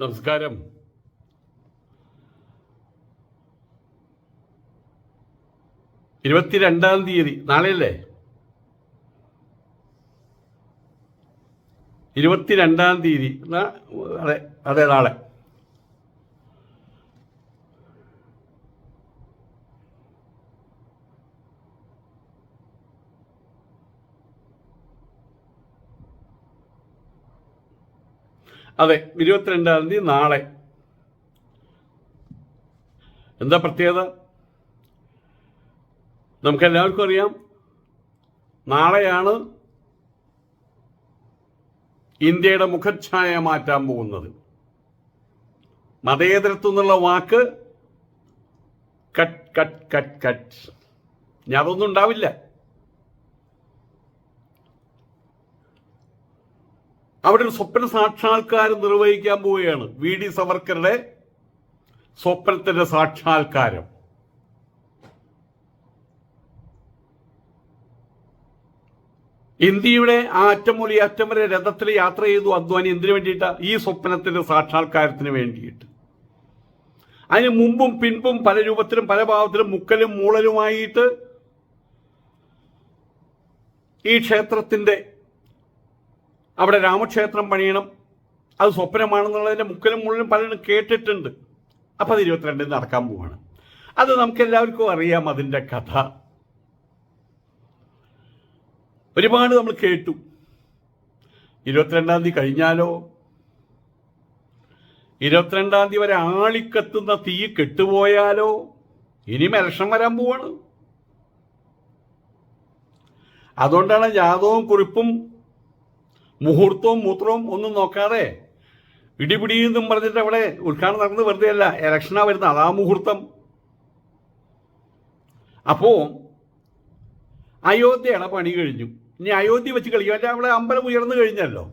നമസ്കാരം. ഇരുപത്തിരണ്ടാം തീയതി. നാളെയല്ലേ? ഇരുപത്തിരണ്ടാം തീയതി. അതെ അതെ നാളെ. അതെ ഇരുപത്തിരണ്ടാം തീയതി നാളെ. എന്താ പ്രത്യേകത? നമുക്കെല്ലാവർക്കും അറിയാം നാളെയാണ് ഇന്ത്യയുടെ മുഖച്ഛായ മാറ്റാൻ പോകുന്നത്. മതേതരത്വം എന്നുള്ള വാക്ക് കട്ട് കട്ട് കട്ട് കട്ട്. ഞാൻ അതൊന്നും ഉണ്ടാവില്ല. അവിടെ ഒരു സ്വപ്ന സാക്ഷാത്കാരം നിർവഹിക്കാൻ പോവുകയാണ്. വി. ഡി. സവർക്കറുടെ സ്വപ്നത്തിന്റെ സാക്ഷാത്കാരം. ഇന്ത്യയുടെ ആ അറ്റം അറ്റം വരെ രഥത്തിൽ യാത്ര ചെയ്തു അധ്വാനി എന്തിനു വേണ്ടിയിട്ടാ? ഈ സ്വപ്നത്തിന്റെ സാക്ഷാത്കാരത്തിന് വേണ്ടിയിട്ട്. അതിന് മുമ്പും പിൻപും പല രൂപത്തിലും പല ഭാവത്തിലും മുക്കലും മൂളലുമായിട്ട് ഈ ക്ഷേത്രത്തിന്റെ അവിടെ രാമക്ഷേത്രം പണിയണം. അത് സ്വപ്നമാണെന്നുള്ളതിന്റെ മുക്കലും മുഴുവൻ പലരും കേട്ടിട്ടുണ്ട്. അപ്പം അത് ഇരുപത്തിരണ്ടിന് നടക്കാൻ പോവാണ്. അത് നമുക്കെല്ലാവർക്കും അറിയാം അതിന്റെ കഥ. ഒരുപാട് നമ്മൾ കേട്ടു. ഇരുപത്തിരണ്ടാം തീയതി കഴിഞ്ഞാലോ? ഇരുപത്തിരണ്ടാം തീയതി വരെ ആളിക്കത്തുന്ന തീ കെട്ടുപോയാലോ? ഇനി മരക്ഷം വരാൻ പോവാണ്. അതുകൊണ്ടാണ് ജാതവും കുറിപ്പും മുഹൂർത്തവും മൂത്രവും ഒന്നും നോക്കാതെ ഇടിപിടിയെന്നും പറഞ്ഞിട്ട് അവിടെ ഉദ്ഘാടനം നടന്നത് വെറുതെ അല്ല ഇലക്ഷനാ വരുന്ന അതാ മുഹൂർത്തം. അപ്പോ അയോധ്യയുടെ പണി കഴിഞ്ഞു. ഇനി അയോധ്യ വെച്ച് കളിക്കുക അല്ലെ അവിടെ അമ്പലം ഉയർന്നു കഴിഞ്ഞല്ലോ.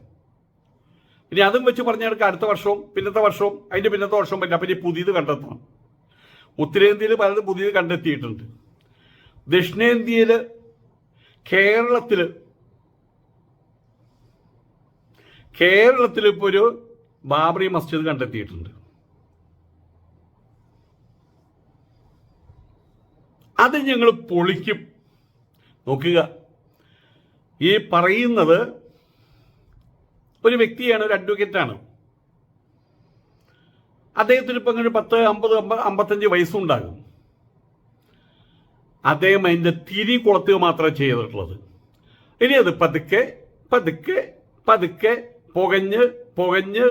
ഇനി അതും വെച്ച് പറഞ്ഞെടുക്കുക അടുത്ത വർഷവും പിന്നത്തെ വർഷവും അതിന്റെ പിന്നത്തെ വർഷവും പറ്റില്ല. അപ്പം ഇനി പുതിയത് കണ്ടെത്തണം. ഉത്തരേന്ത്യയിൽ പലതും പുതിയത് കണ്ടെത്തിയിട്ടുണ്ട്. ദക്ഷിണേന്ത്യയിൽ കേരളത്തിൽ കേരളത്തിൽ ഇപ്പോൾ ഒരു ബാബറി മസ്ജിദ് കണ്ടെത്തിയിട്ടുണ്ട്. അത് ഞങ്ങൾ പൊളിക്കും. നോക്കുക. ഈ പറയുന്നത് ഒരു വ്യക്തിയാണ് ഒരു അഡ്വക്കേറ്റാണ് അദ്ദേഹത്തിന് ഇപ്പം അങ്ങനെ പത്ത് അമ്പത് അമ്പ- അമ്പത്തഞ്ച് വയസ്സുണ്ടാകും. അദ്ദേഹം അതിന്റെ തിരി കൊളത്തുക മാത്രമേ ചെയ്തിട്ടുള്ളത്. ഇനി അത് പതുക്കെ പതുക്കെ പതുക്കെ പുകഞ്ഞ് പുകഞ്ഞ്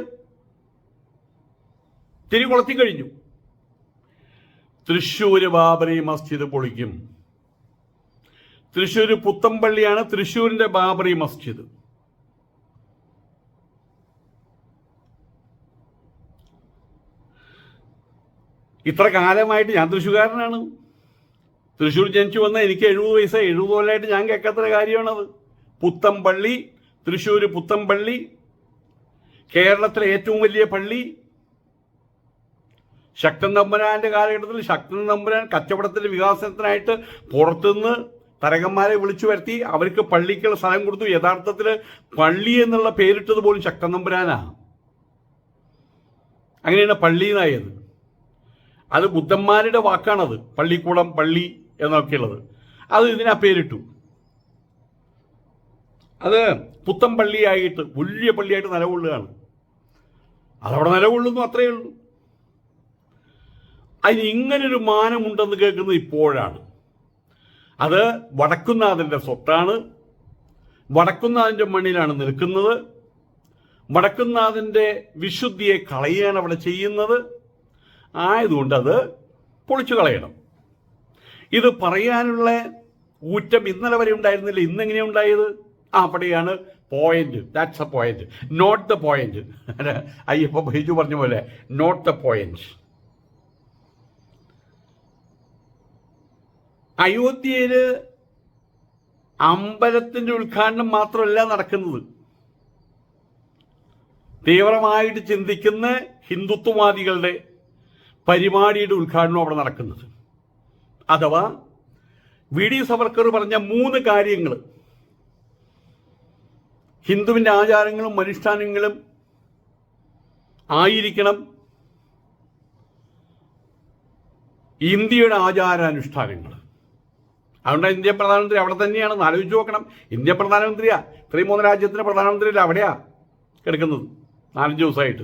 തിരി കൊളത്തി കഴിഞ്ഞു. തൃശ്ശൂര് ബാബറി മസ്ജിദ് പൊളിക്കും. തൃശ്ശൂർ പുത്തമ്പള്ളിയാണ് തൃശ്ശൂരിന്റെ ബാബറി മസ്ജിദ്. ഇത്ര കാലമായിട്ട് ഞാൻ തൃശ്ശൂർകാരനാണ്. തൃശ്ശൂർ ജനിച്ചു വന്ന എനിക്ക് എഴുപത് വയസ്സ് എഴുപത് കൊല്ലമായിട്ട് ഞാൻ കേൾക്കാത്ത കാര്യമാണത്. പുത്തമ്പള്ളി തൃശ്ശൂർ പുത്തമ്പള്ളി കേരളത്തിലെ ഏറ്റവും വലിയ പള്ളി ശക്തൻ തമ്പുരാന്റെ കാലഘട്ടത്തിൽ ശക്തൻ തമ്പുരാൻ കച്ചവടത്തിന്റെ വികാസത്തിനായിട്ട് പുറത്തുനിന്ന് തരകന്മാരെ വിളിച്ചു വരുത്തി അവർക്ക് പള്ളിക്കുള്ള സ്ഥലം കൊടുത്തു. യഥാർത്ഥത്തിൽ പള്ളി എന്നുള്ള പേരിട്ടത് പോലും ശക്തൻ തമ്പുരാനാണ് അങ്ങനെയാണ് പള്ളി എന്നായത്. അത് ബുദ്ധന്മാരുടെ വാക്കാണത്. പള്ളിക്കൂടം പള്ളി എന്നൊക്കെയുള്ളത്. അത് ഇതിനാ പേരിട്ടു. അത് പുത്തൻ പള്ളിയായിട്ട് വലിയ പള്ളിയായിട്ട് നിലകൊള്ളുകയാണ്. അതവിടെ നിലകൊള്ളുന്നു അത്രയേ ഉള്ളൂ. അതിന് ഇങ്ങനൊരു മാനമുണ്ടെന്ന് കേൾക്കുന്നത് ഇപ്പോഴാണ്. അത് വടക്കുന്നാഥന്റെ സ്വത്താണ്. വടക്കുന്നാഥന്റെ മണ്ണിലാണ് നിൽക്കുന്നത്. വടക്കുന്നാഥന്റെ വിശുദ്ധിയെ കളയുകയാണ് അവിടെ ചെയ്യുന്നത്. ആയതുകൊണ്ട് അത് പൊളിച്ചു കളയണം. ഇത് പറയാനുള്ള ഊറ്റം ഇന്നലെ വരെ ഉണ്ടായിരുന്നില്ല ഇന്നെങ്ങനെയാണ് ഉണ്ടായത്? അവിടെയാണ് point that's a point not the point Ayyappa Baiju പറഞ്ഞ പോലെ നോട്ട് ദ പോയിന്റ് അയോധ്യയിൽ അമ്പലത്തിന്റെ ഉദ്ഘാടനം മാത്രമല്ല നടക്കുന്നത്. തീവ്രമായിട്ട് ചിന്തിക്കുന്ന ഹിന്ദുത്വവാദികളുടെ പരിപാടിയുടെ ഉദ്ഘാടനം അവിടെ നടക്കുന്നത്. അഥവാ വി ഡി സവർക്കർ പറഞ്ഞ മൂന്ന് കാര്യങ്ങൾ ഹിന്ദുവിന്റെ ആചാരങ്ങളും അനുഷ്ഠാനങ്ങളും ആയിരിക്കണം ഇന്ത്യയുടെ ആചാരാനുഷ്ഠാനങ്ങൾ. അതുകൊണ്ട് ഇന്ത്യ പ്രധാനമന്ത്രി അവിടെ തന്നെയാണെന്ന് ആലോചിച്ച് നോക്കണം. ഇന്ത്യ പ്രധാനമന്ത്രിയാ. ഇത്രയും മൂന്ന് രാജ്യത്തിന്റെ പ്രധാനമന്ത്രി അല്ല അവിടെയാ കിടക്കുന്നത്. നാലഞ്ച് ദിവസമായിട്ട്.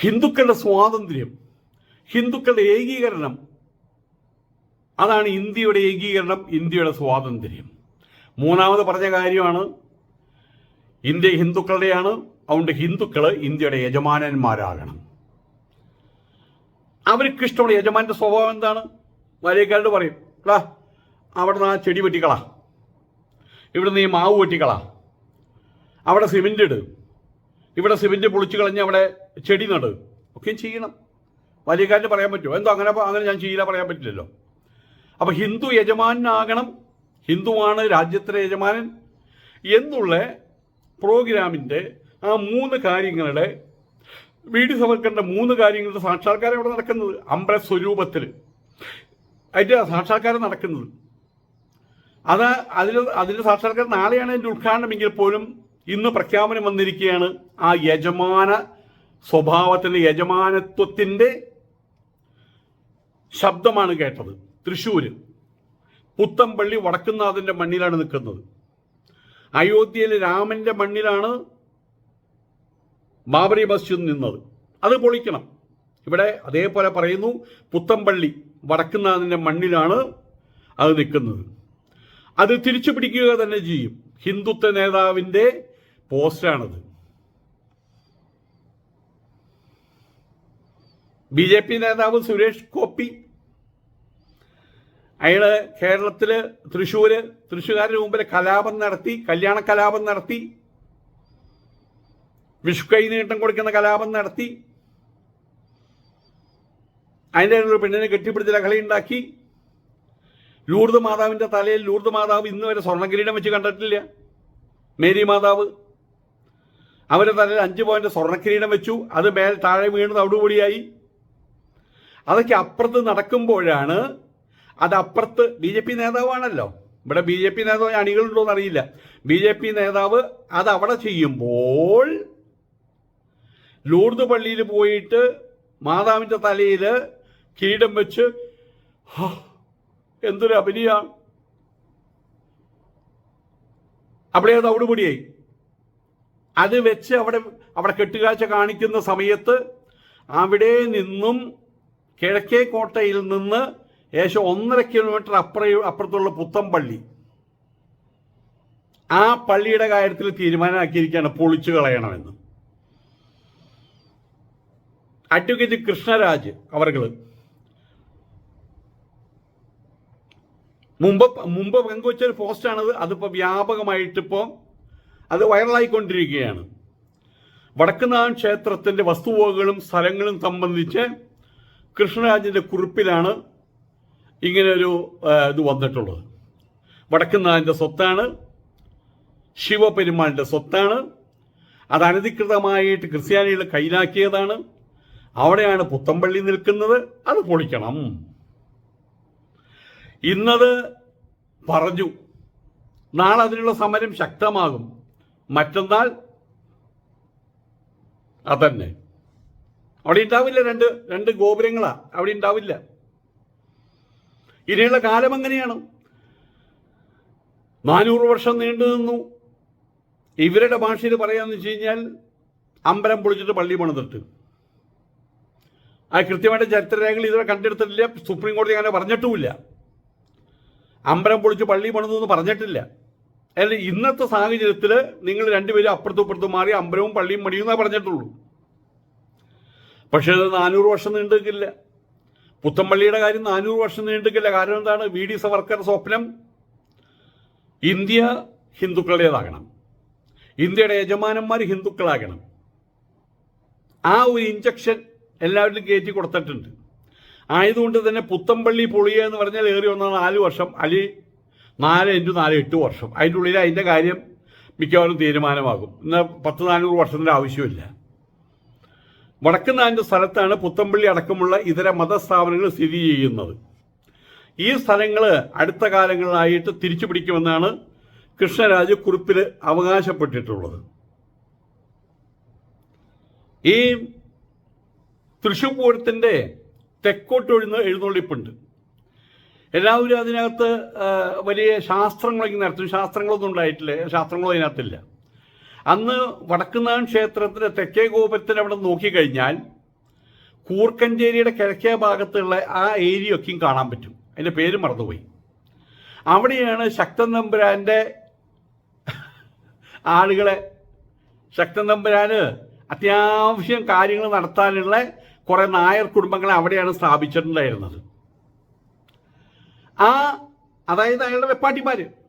ഹിന്ദുക്കളുടെ സ്വാതന്ത്ര്യം ഹിന്ദുക്കളുടെ ഏകീകരണം അതാണ് ഇന്ത്യയുടെ ഏകീകരണം ഇന്ത്യയുടെ സ്വാതന്ത്ര്യം. മൂന്നാമത് പറഞ്ഞ കാര്യമാണ് ഇന്ത്യ ഹിന്ദുക്കളുടെയാണ്. അതുകൊണ്ട് ഹിന്ദുക്കൾ ഇന്ത്യയുടെ യജമാനന്മാരാകണം. അവർക്ക് ഇഷ്ടമുള്ള യജമാന്റെ സ്വഭാവം എന്താണ്? വലിയക്കാരോട് പറയും എടാ അവിടെ നിന്ന് ആ ചെടി വെട്ടിക്കളാ. ഇവിടെ നിന്ന് ഈ മാവ് വെട്ടിക്കളാ. അവിടെ സിമെന്റ് ഇട്. ഇവിടെ സിമെന്റ് പൊളിച്ചു കളഞ്ഞ് അവിടെ ചെടി നട്. ഒക്കെ ചെയ്യണം. വലിയക്കാരന് പറയാൻ പറ്റുമോ? എന്തോ അങ്ങനെ അങ്ങനെ ഞാൻ ചെയ്യില്ല പറയാൻ പറ്റില്ലല്ലോ. അപ്പോൾ ഹിന്ദു യജമാനാകണം ഹിന്ദുവാണ് രാജ്യത്തിലെ യജമാനൻ എന്നുള്ള പ്രോഗ്രാമിന്റെ ആ മൂന്ന് കാര്യങ്ങളുടെ വി ഡി സവർക്കറിന്റെ മൂന്ന് കാര്യങ്ങളുടെ സാക്ഷാത്കാരം ഇവിടെ നടക്കുന്നത്. അമ്പല സ്വരൂപത്തിൽ. അതിന്റെ സാക്ഷാത്കാരം നടക്കുന്നത്. അത് അതിൽ അതിന്റെ സാക്ഷാത്കാരം നാളെയാണ് അതിന്റെ ഉദ്ഘാടനമെങ്കിൽ പോലും ഇന്ന് പ്രഖ്യാപനം വന്നിരിക്കുകയാണ് ആ യജമാന സ്വഭാവത്തിന്റെ യജമാനത്വത്തിന്റെ ശബ്ദമാണ് കേട്ടത്. തൃശ്ശൂര്. പുത്തമ്പള്ളി വടക്കുന്നാഥന്റെ മണ്ണിലാണ് നിൽക്കുന്നത്. അയോധ്യയിലെ രാമന്റെ മണ്ണിലാണ് ബാബറി മസ്ജിദ് നിന്നത്. അത് പൊളിക്കണം. ഇവിടെ അതേപോലെ പറയുന്നു പുത്തമ്പള്ളി വടക്കുന്നാഥന്റെ മണ്ണിലാണ് അത് നിൽക്കുന്നത്. അത് തിരിച്ചു പിടിക്കുക തന്നെ ചെയ്യും. ഹിന്ദുത്വ നേതാവിന്റെ പോസ്റ്റാണത്. ബി ജെ പി നേതാവ് സുരേഷ് ഗോപി അയാൾ കേരളത്തിൽ തൃശ്ശൂര് തൃശ്ശൂകാരുടെ മുമ്പിൽ കലാപം നടത്തി കല്യാണ കലാപം നടത്തി വിഷുക്കൈ നീട്ടം കൊടുക്കുന്ന കലാപം നടത്തി അതിന്റെ ഒരു പെണ്ണിനെ കെട്ടിപ്പിടിച്ച് ലഹളി ഉണ്ടാക്കി. ലൂർദ് മാതാവിന്റെ തലയിൽ ലൂർദ് മാതാവ് ഇന്ന് വരെ സ്വർണകിരീടം വെച്ച് കണ്ടിട്ടില്ല. മേരി മാതാവ് അവരുടെ തലയിൽ അഞ്ച് പോയിന്റ് സ്വർണക്കിരീടം വെച്ചു. അത് മേൽ താഴെ വീണത് അവിടുപൊടിയായി. അതൊക്കെ അപ്പുറത്ത് നടക്കുമ്പോഴാണ് അത് അപ്പുറത്ത് ബി ജെ പി നേതാവാണല്ലോ. ഇവിടെ ബി ജെ പി നേതാവ് അണികളുണ്ടോ എന്നറിയില്ല. ബി ജെ പി നേതാവ് അത് അവിടെ ചെയ്യുമ്പോൾ ലൂർദ് പള്ളിയിൽ പോയിട്ട് മാതാവിന്റെ തലയിൽ കിരീടം വെച്ച് എന്തൊരു അഭിനയ. അവിടെ അത് അവിടുപൊടിയായി. അത് വെച്ച് അവിടെ അവിടെ കെട്ടുകാഴ്ച കാണിക്കുന്ന സമയത്ത് അവിടെ നിന്നും കിഴക്കേ കോട്ടയിൽ നിന്ന് ഏകദേശം ഒന്നര കിലോമീറ്റർ അപ്പുറ അപ്പുറത്തുള്ള പുത്തമ്പള്ളി ആ പള്ളിയുടെ കാര്യത്തിൽ തീരുമാനമാക്കിയിരിക്കുകയാണ് പൊളിച്ചു കളയണമെന്ന്. അഡ്വക്കേറ്റ് കൃഷ്ണരാജ് അവർകൾ മുമ്പ് മുമ്പ് പങ്കുവച്ച ഒരു പോസ്റ്റാണത് അതിപ്പോൾ വ്യാപകമായിട്ടിപ്പോൾ അത് വൈറലായിക്കൊണ്ടിരിക്കുകയാണ്. വടക്കുനാഥൻ ക്ഷേത്രത്തിന്റെ വസ്തുവകകളും സ്ഥലങ്ങളും സംബന്ധിച്ച് കൃഷ്ണരാജിന്റെ കുറിപ്പിലാണ് ഇങ്ങനൊരു ഇത് വന്നിട്ടുള്ളത്. വടക്കുന്നാഥന്റെ സ്വത്താണ് ശിവപെരുമാളിന്റെ സ്വത്താണ് അത് അനധികൃതമായിട്ട് ക്രിസ്ത്യാനികൾ കയ്യിലാക്കിയതാണ്. അവിടെയാണ് പുത്തമ്പള്ളി നിൽക്കുന്നത്. അത് പൊളിക്കണം. ഇന്നത് പറഞ്ഞു നാളെ അതിനുള്ള സമരം ശക്തമാകും. മറ്റന്നാൾ അതന്നെ. അവിടെ ഉണ്ടാവില്ല രണ്ട് രണ്ട് ഗോപുരങ്ങളാ. അവിടെ ഉണ്ടാവില്ല. ഇനിയുള്ള കാലം എങ്ങനെയാണ് നാനൂറ് വർഷം നീണ്ടു നിന്നു. ഇവരുടെ ഭാഷയിൽ പറയാന്ന് വെച്ച് കഴിഞ്ഞാൽ അമ്പലം പൊളിച്ചിട്ട് പള്ളി പണിതിട്ട്. ആ കൃത്യമായിട്ട് ചരിത്രരേഖകൾ ഇതുവരെ കണ്ടെടുത്തിട്ടില്ല. സുപ്രീം കോടതി അങ്ങനെ പറഞ്ഞിട്ടുമില്ല. അമ്പലം പൊളിച്ച് പള്ളി പണിതു എന്ന് പറഞ്ഞിട്ടില്ല. അല്ല ഇന്നത്തെ സാഹചര്യത്തിൽ നിങ്ങൾ രണ്ടുപേരും അപ്പുറത്തും ഇപ്പുറത്തും മാറി അമ്പലവും പള്ളിയും പണിയുന്നേ പറഞ്ഞിട്ടുള്ളൂ. പക്ഷേ അത് നാനൂറ് വർഷം നീണ്ടു നിൽക്കില്ല പുത്തമ്പള്ളിയുടെ കാര്യം നാനൂറ് വർഷം നീണ്ടുകില്ല. കാരണം എന്താണ്? വി ഡി സവർക്കർ സ്വപ്നം ഇന്ത്യ ഹിന്ദുക്കളുടേതാകണം. ഇന്ത്യയുടെ യജമാനന്മാർ ഹിന്ദുക്കളാകണം. ആ ഒരു ഇഞ്ചക്ഷൻ എല്ലാവരിലും കയറ്റി കൊടുത്തിട്ടുണ്ട്. ആയതുകൊണ്ട് തന്നെ പുത്തമ്പള്ളി പൊളിയ എന്ന് പറഞ്ഞാൽ ഏറി വന്ന നാല് വർഷം അലി നാല് ഇന്റു നാല് എട്ട് വർഷം. അതിന്റെ ഉള്ളിൽ അതിന്റെ കാര്യം മിക്കവാറും തീരുമാനമാകും. എന്നാൽ പത്ത് നാനൂറ് വർഷത്തിന്റെ ആവശ്യമില്ല. വടക്കുന്നാന്റെ സ്ഥലത്താണ് പുത്തമ്പള്ളി അടക്കമുള്ള ഇതര മതസ്ഥാപനങ്ങൾ സ്ഥിതി ചെയ്യുന്നത്. ഈ സ്ഥലങ്ങൾ അടുത്ത കാലങ്ങളിലായിട്ട് തിരിച്ചു പിടിക്കുമെന്നാണ് കൃഷ്ണരാജ് കുറിപ്പിൽ അവകാശപ്പെട്ടിട്ടുള്ളത്. ഈ തൃശ്ശൂർ പൂരത്തിന്റെ തെക്കോട്ട് എഴുന്ന എഴുന്നള്ളിപ്പുണ്ട്. എല്ലാവരും അതിനകത്ത് വലിയ ശാസ്ത്രങ്ങളൊക്കെ നടത്തും. ശാസ്ത്രങ്ങളൊന്നും ഉണ്ടായിട്ടില്ല. ശാസ്ത്രങ്ങളും അതിനകത്തില്ല. അന്ന് വടക്കുന്നാൻ ക്ഷേത്രത്തിന്റെ തെക്കേ ഗോപുരത്തിന് അവിടെ നോക്കിക്കഴിഞ്ഞാൽ കൂർക്കഞ്ചേരിയുടെ കിഴക്കേ ഭാഗത്തുള്ള ആ ഏരിയ ഒക്കെയും കാണാൻ പറ്റും. അതിന്റെ പേര് മറന്നുപോയി. അവിടെയാണ് ശക്തൻ തമ്പുരാന്റെ ആളുകളെ ശക്തൻ നമ്പുരാന് അത്യാവശ്യം കാര്യങ്ങൾ നടത്താനുള്ള കുറെ നായർ കുടുംബങ്ങളെ അവിടെയാണ് സ്ഥാപിച്ചിട്ടുണ്ടായിരുന്നത്. ആ അതായത് അയാളുടെ വെപ്പാട്ടിമാര്.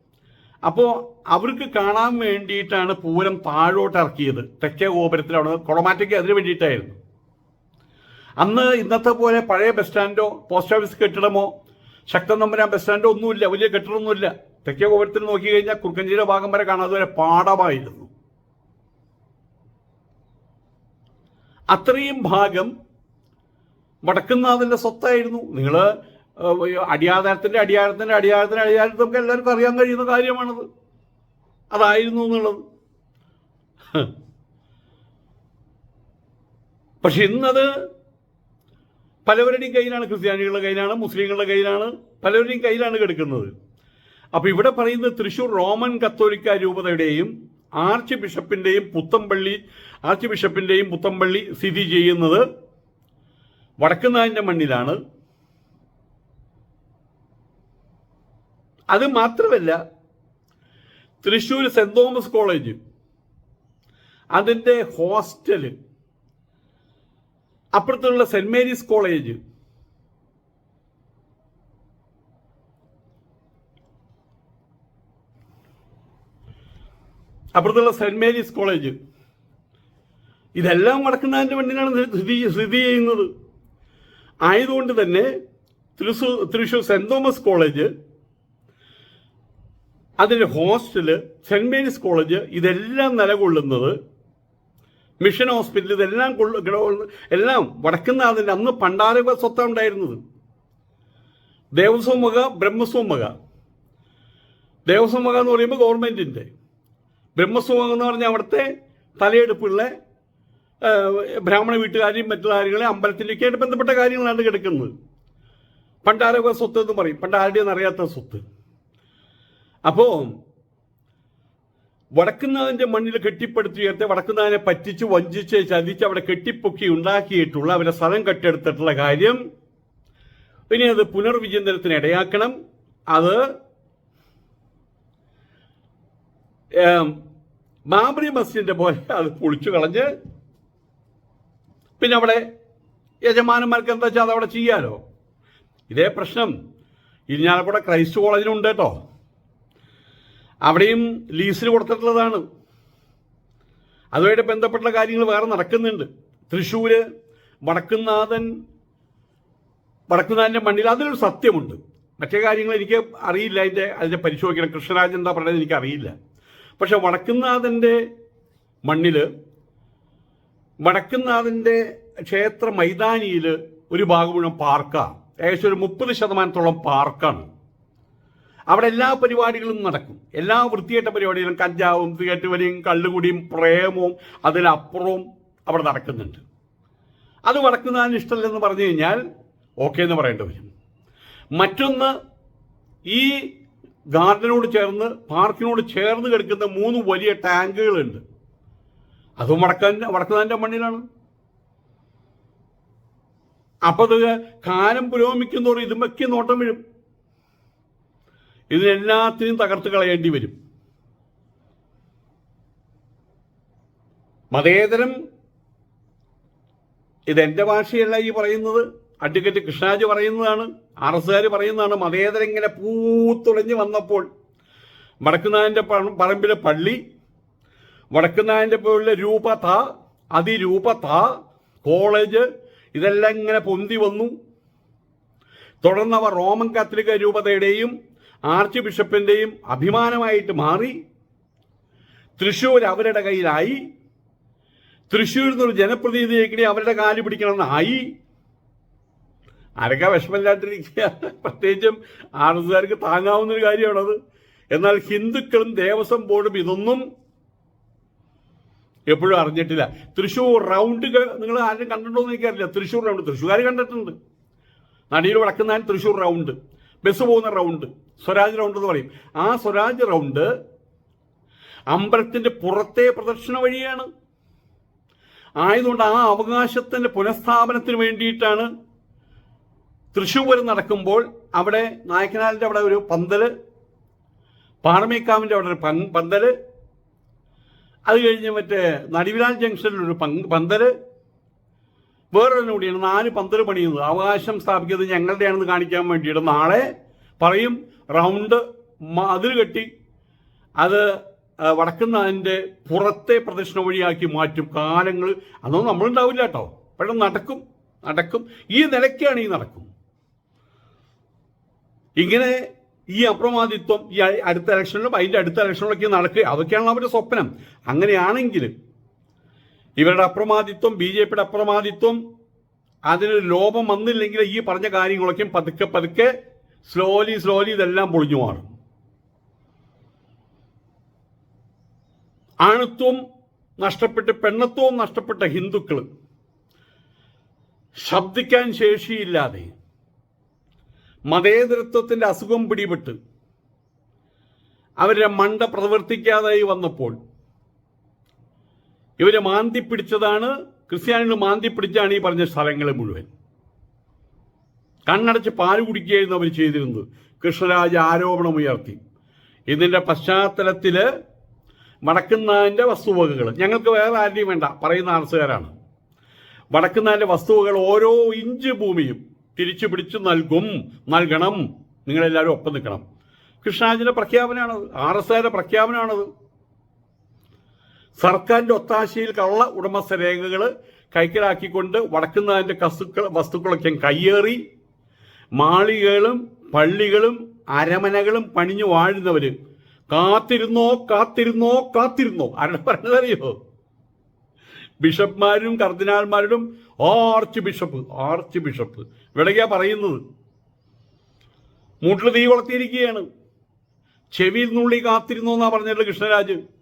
അപ്പോൾ അവർക്ക് കാണാൻ വേണ്ടിയിട്ടാണ് പൂരം താഴോട്ട് ഇറക്കിയത് തെക്കേ ഗോപുരത്തിൽ അവിടെ കൊളമാറ്റയ്ക്ക് അതിന് വേണ്ടിയിട്ടായിരുന്നു. അന്ന് ഇന്നത്തെ പോലെ പഴയ ബസ് സ്റ്റാൻഡോ പോസ്റ്റ് ഓഫീസ് കെട്ടിടമോ ശക്തൻ നമ്പുരാൻ ബസ് സ്റ്റാൻഡോ ഒന്നുമില്ല വലിയ കെട്ടിടമൊന്നുമില്ല. തെക്കേ ഗോപുരത്തിൽ നോക്കി കഴിഞ്ഞാൽ കുറുക്കഞ്ചിയുടെ ഭാഗം വരെ കാണാതെ വരെ പാടമായിരുന്നു അത്രയും ഭാഗം വടക്കുന്നാഥന്റെ സ്വത്തായിരുന്നു. നിങ്ങൾ അടിയാധാരത്തിന്റെ അടിയാരത്തിന്റെ അടിയാരത്തിന്റെ അടിയാരത്തിൽ നമുക്ക് എല്ലാവർക്കും അറിയാൻ കഴിയുന്ന കാര്യമാണത്. അതായിരുന്നു എന്നുള്ളത്. പക്ഷെ ഇന്നത് പലവരുടെയും കയ്യിലാണ് ക്രിസ്ത്യാനികളുടെ കയ്യിലാണ് മുസ്ലിങ്ങളുടെ കയ്യിലാണ് പലവരുടെയും കയ്യിലാണ് കിടക്കുന്നത്. അപ്പോൾ ഇവിടെ പറയുന്ന തൃശൂർ റോമൻ കത്തോലിക്ക രൂപതയുടെയും ആർച്ച് ബിഷപ്പിന്റെയും പുത്തമ്പള്ളി ആർച്ച് ബിഷപ്പിന്റെയും പുത്തമ്പള്ളി സ്ഥിതി ചെയ്യുന്നത് വടക്കുന്നാഴിന്റെ മണ്ണിലാണ്. അത് മാത്രമല്ല തൃശ്ശൂർ സെന്റ് തോമസ് കോളേജ് അതിന്റെ ഹോസ്റ്റൽ അപ്പുറത്തുള്ള സെന്റ് മേരീസ് കോളേജ് അപ്പുറത്തുള്ള സെന്റ് മേരീസ് കോളേജ്. ഇതെല്ലാം നടക്കുന്നതിന്റെ മണ്ണിലാണ് സ്ഥിതി സ്ഥിതി ചെയ്യുന്നത്. ആയതുകൊണ്ട് തന്നെ Thrissur Thrissur saint Thomas college അതിന്റെ ഹോസ്റ്റൽ സെന്റ് മേരീസ് കോളേജ് ഇതെല്ലാം നിലകൊള്ളുന്നത് മിഷൻ ഹോസ്പിറ്റൽ ഇതെല്ലാം എല്ലാം എല്ലാം വടക്കുന്നാഥിന്റെ അന്ന് പണ്ടാരക സ്വത്താണ് ഉണ്ടായിരുന്നത്. ദേവസ്വം വക ബ്രഹ്മസ്വം വക. ദേവസ്വം എന്ന് പറയുമ്പോൾ ഗവൺമെന്റിന്റെ ബ്രഹ്മസ്വം എന്ന് പറഞ്ഞാൽ അവിടുത്തെ തലയെടുപ്പുള്ള ബ്രാഹ്മണ വീട്ടുകാരെയും മറ്റു കാര്യങ്ങളെ അമ്പലത്തിലേക്കായിട്ട് ബന്ധപ്പെട്ട കാര്യങ്ങളാണ് കിടക്കുന്നത്. പണ്ടാരക സ്വത്ത് എന്ന് പറയും. പണ്ട് ആരുടെയെന്ന് അറിയാത്ത സ്വത്ത്. അപ്പോൾ വടക്കുന്നാഥന്റെ മണ്ണിൽ കെട്ടിപ്പടുത്തി ഉയർത്തി വടക്കുന്നാഥനെ പറ്റിച്ച് വഞ്ചിച്ച് ചതിച്ച് അവിടെ കെട്ടിപ്പൊക്കി ഉണ്ടാക്കിയിട്ടുള്ള അവരെ സ്ഥലം കെട്ടെടുത്തിട്ടുള്ള കാര്യം ഇനി അത് പുനർവിചിന്തനത്തിന് ഇടയാക്കണം. അത് ബാബറി മസ്ജിദിന്റെ പോലെ അത് പൊളിച്ചു കളഞ്ഞ് പിന്നെ അവിടെ യജമാനന്മാർക്ക് എന്താ വെച്ചാൽ അതവിടെ ചെയ്യാലോ? ഇതേ പ്രശ്നം. ഇരിഞ്ഞാലക്കുട ക്രൈസ്റ്റ് കോളേജിനുണ്ട് കേട്ടോ. അവിടെയും ലീസിൽ കൊടുത്തിട്ടുള്ളതാണ്. അതുമായിട്ട് ബന്ധപ്പെട്ട കാര്യങ്ങൾ വേറെ നടക്കുന്നുണ്ട്. തൃശ്ശൂര് വടക്കുന്നാഥൻ വടക്കുന്നാഥന്റെ മണ്ണിൽ അതിലൊരു സത്യമുണ്ട്. മറ്റേ കാര്യങ്ങൾ എനിക്ക് അറിയില്ല. അതിന്റെ അതിന്റെ പരിശോധിക്കണം. കൃഷ്ണരാജ് എന്താ പറയുന്നത് എനിക്ക് അറിയില്ല. പക്ഷെ വടക്കുന്നാഥന്റെ മണ്ണിൽ വടക്കുന്നാഥന്റെ ക്ഷേത്ര മൈതാനിയിൽ ഒരു ഭാഗം മുഴുവൻ പാർക്കാണ്. ഏകദേശം ഒരു മുപ്പത് ശതമാനത്തോളം പാർക്കാണ്. അവിടെ എല്ലാ പരിപാടികളും നടക്കും. എല്ലാ വൃത്തികെട്ട പരിപാടികളും കഞ്ചാവും തികറ്റുവലിയും കള്ളുകുടിയും പ്രേമവും അതിലപ്പുറവും അവിടെ നടക്കുന്നുണ്ട്. അത് വടക്കുന്നതിന് ഇഷ്ടമല്ലെന്ന് പറഞ്ഞു കഴിഞ്ഞാൽ ഓക്കെ എന്ന് പറയേണ്ടി വരും. മറ്റൊന്ന് ഈ ഗാർഡനോട് ചേർന്ന് പാർക്കിനോട് ചേർന്ന് കിടക്കുന്ന മൂന്ന് വലിയ ടാങ്കുകളുണ്ട്. അതും വടക്കാൻ വടക്കുന്നതിന്റെ മണ്ണിലാണ്. അപ്പോൾ അത് കാലം പുരോഗമിക്കുന്നതോറും ഇതുമൊക്കെ നോട്ടം വീഴും ഇതിനെല്ലാത്തിനും തകർത്ത് കളയേണ്ടി വരും. മതേതരം ഇതെന്റെ ഭാഷയല്ല ഈ പറയുന്നത്. അഡ്വക്കേറ്റ് കൃഷ്ണരാജ് പറയുന്നതാണ് ആർ എസ്സുകാർ പറയുന്നതാണ്. മതേതരം ഇങ്ങനെ പൂത്തുളഞ്ഞ് വന്നപ്പോൾ വടക്കുന്നാഥന്റെ പറമ്പിലെ പള്ളി വടക്കുന്നാഥന്റെ പോലുള്ള രൂപത അതിരൂപത കോളേജ് ഇതെല്ലാം ഇങ്ങനെ പൊന്തി വന്നു. തുടർന്നവ റോമൻ കാത്തലിക രൂപതയുടെയും ആർച്ച് ബിഷപ്പിന്റെയും അഭിമാനമായിട്ട് മാറി തൃശ്ശൂർ അവരുടെ കയ്യിലായി തൃശ്ശൂരിൽ നിന്നൊരു ജനപ്രതിനിധിയെക്കിടെ അവരുടെ കാൽ പിടിക്കണമെന്നായി. ആരൊക്കെ വിഷമമില്ലാണ്ടിരിക്കുക? പ്രത്യേകിച്ചും ആർ എസ്സുകാർക്ക് താങ്ങാവുന്ന ഒരു കാര്യമാണത്. എന്നാൽ ഹിന്ദുക്കളും ദേവസ്വം ബോർഡും ഇതൊന്നും എപ്പോഴും അറിഞ്ഞിട്ടില്ല. തൃശ്ശൂർ റൗണ്ട് നിങ്ങൾ ആരും കണ്ടിട്ടുണ്ടോ എന്ന് എനിക്കറിയില്ല. തൃശ്ശൂർ റൗണ്ട്. തൃശ്ശൂർകാർ കണ്ടിട്ടുണ്ട്. നടിയിൽ വടക്കുന്നാൻ തൃശ്ശൂർ റൗണ്ട്. ബസ് പോകുന്ന റൗണ്ട് സ്വരാജ് റൗണ്ട് എന്ന് പറയും. ആ സ്വരാജ് റൗണ്ട് അമ്പലത്തിന്റെ പുറത്തെ പ്രദർശന വഴിയാണ്. ആയതുകൊണ്ട് ആ അവകാശത്തിന്റെ പുനഃസ്ഥാപനത്തിന് വേണ്ടിയിട്ടാണ് തൃശ്ശൂർ നടക്കുമ്പോൾ അവിടെ നായക്കനാലിന്റെ അവിടെ ഒരു പന്തൽ പാറമേക്കാവിന്റെ അവിടെ ഒരു പന്തൽ അത് കഴിഞ്ഞ് മറ്റേ നടിവിലാൽ ജംഗ്ഷനിലൊരു പന്തൽ വേറൊരെണ്ണം കൂടിയാണ്. നാല് പന്തൽ പണിയുന്നത്. അവകാശം സ്ഥാപിക്കുന്നത് ഞങ്ങളുടെയാണെന്ന് കാണിക്കാൻ വേണ്ടിയിട്ട് നാളെ പറയും. റൗണ്ട് അതിൽ കെട്ടി അത് വടക്കുന്ന വടക്കുന്നാതിന്റെ പുറത്തെ പ്രദക്ഷിണ വഴിയാക്കി മാറ്റും കാലങ്ങൾ അതൊന്നും നമ്മളുണ്ടാവില്ല കേട്ടോ. പക്ഷെ നടക്കും. നടക്കും. ഈ നിലയ്ക്കാണ് ഈ നടക്കും. ഇങ്ങനെ ഈ അപ്രമാദിത്വം ഈ അടുത്ത ഇലക്ഷനിലും അതിന്റെ അടുത്ത ഇലക്ഷനിലൊക്കെ നടക്കുക. അതൊക്കെയാണ് അവരുടെ സ്വപ്നം. അങ്ങനെയാണെങ്കിൽ ഇവരുടെ അപ്രമാദിത്വം ബി ജെ പിയുടെ അപ്രമാദിത്വം അതിനൊരു ലോപം വന്നില്ലെങ്കിൽ ഈ പറഞ്ഞ കാര്യങ്ങളൊക്കെ പതുക്കെ പതുക്കെ സ്ലോലി സ്ലോലി ഇതെല്ലാം പൊളിഞ്ഞു മാറും. ആണത്വം നഷ്ടപ്പെട്ട് പെണ്ണത്വവും നഷ്ടപ്പെട്ട ഹിന്ദുക്കൾ ശബ്ദിക്കാൻ ശേഷിയില്ലാതെ മതേതരത്വത്തിന്റെ അസുഖം പിടിപെട്ട് അവരുടെ മണ്ട പ്രവർത്തിക്കാതായി വന്നപ്പോൾ ഇവരെ മാന്തി പിടിച്ചതാണ് ക്രിസ്ത്യാനികൾ മാന്തി പിടിച്ചാണ് ഈ പറഞ്ഞ സ്ഥലങ്ങൾ മുഴുവൻ. കണ്ണടച്ച് പാൽ കുടിക്കുകയായിരുന്നു അവർ ചെയ്തിരുന്നത്. കൃഷ്ണരാജ ആരോപണം ഉയർത്തി. ഇതിന്റെ പശ്ചാത്തലത്തിൽ വടക്കുന്നാന്റെ വസ്തുവകകൾ ഞങ്ങൾക്ക് വേറെ ആരുടെയും വേണ്ട പറയുന്ന ആർസുകാരാണ്. വടക്കുന്നാന്റെ വസ്തുവകൾ ഓരോ ഇഞ്ച് ഭൂമിയും തിരിച്ചു പിടിച്ചു നൽകും നൽകണം. നിങ്ങളെല്ലാവരും ഒപ്പം നിൽക്കണം. കൃഷ്ണരാജിന്റെ പ്രഖ്യാപനമാണത് ആർ എസ് പ്രഖ്യാപനമാണത്. സർക്കാരിന്റെ ഒത്താശയിൽ ഉള്ള ഉടമസ്ഥ രേഖകൾ കൈക്കലാക്കിക്കൊണ്ട് വടക്കുന്നതിന്റെ കസുക്കൾ വസ്തുക്കളൊക്കെ കയ്യേറി മാളികകളും പള്ളികളും അരമനകളും പണിഞ്ഞു വാഴുന്നവര്. കാത്തിരുന്നോ കാത്തിരുന്നോ കാത്തിരുന്നോ. ആരുടെ പറഞ്ഞതറിയോ ബിഷപ്പ്മാരും കർദിനാൾമാരും ആർച്ച് ബിഷപ്പ് ആർച്ച് ബിഷപ്പ്. ഇവിടേക്കാ പറയുന്നത്. മൂട്ടിൽ തീ വളർത്തിയിരിക്കുകയാണ്. ചെവിയിൽ നുള്ളി കാത്തിരുന്നു എന്നാ പറഞ്ഞത് കൃഷ്ണരാജ്.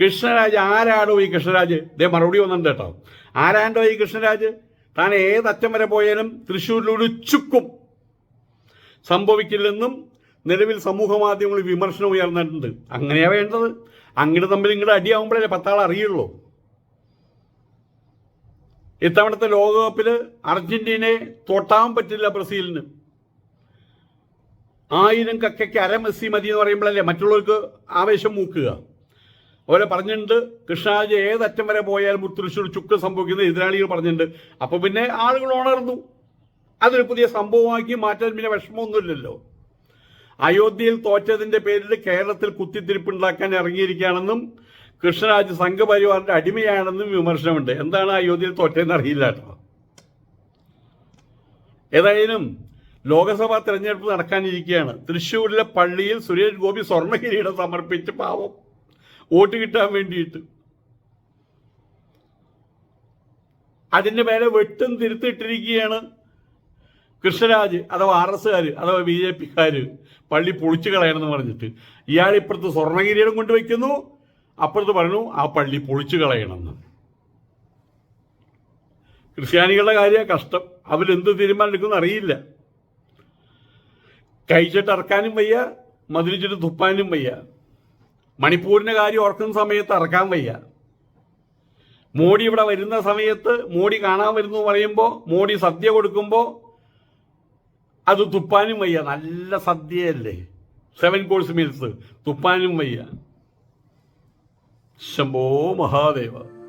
കൃഷ്ണരാജ് ആരാണോ ഈ കൃഷ്ണരാജ്? ദേ മറുപടി വന്നിട്ടുണ്ട് കേട്ടോ. ആരാണ്ടോ ഈ കൃഷ്ണരാജ്? താൻ ഏത് അറ്റം വരെ പോയാലും തൃശ്ശൂരിലൂടെ ചുക്കും സംഭവിക്കില്ലെന്നും നിലവിൽ സമൂഹ മാധ്യമങ്ങളിൽ വിമർശനം ഉയർന്നിട്ടുണ്ട്. അങ്ങനെയാ വേണ്ടത്. അങ്ങോട്ട് തമ്മിൽ ഇങ്ങോട്ട് അടിയാവുമ്പോഴേ പത്താൾ അറിയുള്ളൂ. ഇത്തവണത്തെ ലോകകപ്പിൽ അർജന്റീനയെ തൊട്ടാൻ പറ്റില്ല ബ്രസീലിന്. ആയിരം കക്കയ്ക്ക് അര മെസ്സി മതി എന്ന് പറയുമ്പോഴല്ലേ മറ്റുള്ളവർക്ക് ആവേശം മൂക്കുക. അതുപോലെ പറഞ്ഞിട്ടുണ്ട് കൃഷ്ണരാജ് ഏതറ്റം വരെ പോയാൽ തൃശ്ശൂർ ചുക്ക് സംഭവിക്കുന്ന എതിരാളികൾ പറഞ്ഞിട്ടുണ്ട്. അപ്പൊ പിന്നെ ആളുകൾ ഉണർന്നു. അതൊരു പുതിയ സംഭവമാക്കി മാറ്റാൻ പിന്നെ വിഷമമൊന്നുമില്ലല്ലോ. അയോധ്യയിൽ തോറ്റതിന്റെ പേരിൽ കേരളത്തിൽ കുത്തിത്തിരിപ്പുണ്ടാക്കാൻ ഇറങ്ങിയിരിക്കുകയാണെന്നും കൃഷ്ണരാജ് സംഘപരിവാറിന്റെ അടിമയാണെന്നും വിമർശനമുണ്ട്. എന്താണ് അയോധ്യയിൽ തോറ്റതെന്ന് അറിയില്ല കേട്ടോ. ഏതായാലും ലോക്സഭാ തെരഞ്ഞെടുപ്പ് നടക്കാനിരിക്കുകയാണ്. തൃശ്ശൂരിലെ പള്ളിയിൽ സുരേഷ് ഗോപി സ്വർണ സമർപ്പിച്ച് പാവം. വോട്ട് കിട്ടാൻ വേണ്ടിയിട്ട്. അതിന്റെ മേലെ വെട്ടും തിരുത്തിട്ടിരിക്കുകയാണ് കൃഷ്ണരാജ് അഥവാ ആർ എസ്സുകാർ അഥവാ ബി ജെ പിക്കാർ പള്ളി പൊളിച്ചു കളയണമെന്ന് പറഞ്ഞിട്ട്. ഇയാൾ ഇപ്പുറത്ത് സ്വർണകിരീടം കൊണ്ടുവയ്ക്കുന്നു. അപ്പുറത്ത് പറഞ്ഞു ആ പള്ളി പൊളിച്ചു കളയണമെന്ന്. ക്രിസ്ത്യാനികളുടെ കാര്യം കഷ്ടം. അവരെന്ത് തീരുമാനം എടുക്കുമെന്ന് അറിയില്ല. കഴിച്ചിട്ട് ഇറക്കാനും വയ്യ മതിലിച്ചിട്ട് തുപ്പാനും വയ്യ. മണിപ്പൂരിന്റെ കാര്യം ഓർക്കുന്ന സമയത്ത് ഇറക്കാൻ വയ്യ. മോഡി ഇവിടെ വരുന്ന സമയത്ത് മോഡി കാണാൻ വരുന്നു പറയുമ്പോൾ മോഡി സദ്യ കൊടുക്കുമ്പോൾ അത് തുപ്പാനും വയ്യ. നല്ല സദ്യയല്ലേ? സെവൻ കോഴ്സ് മീൽസ് തുപ്പാനും വയ്യ. ശംഭോ മഹാദേവ.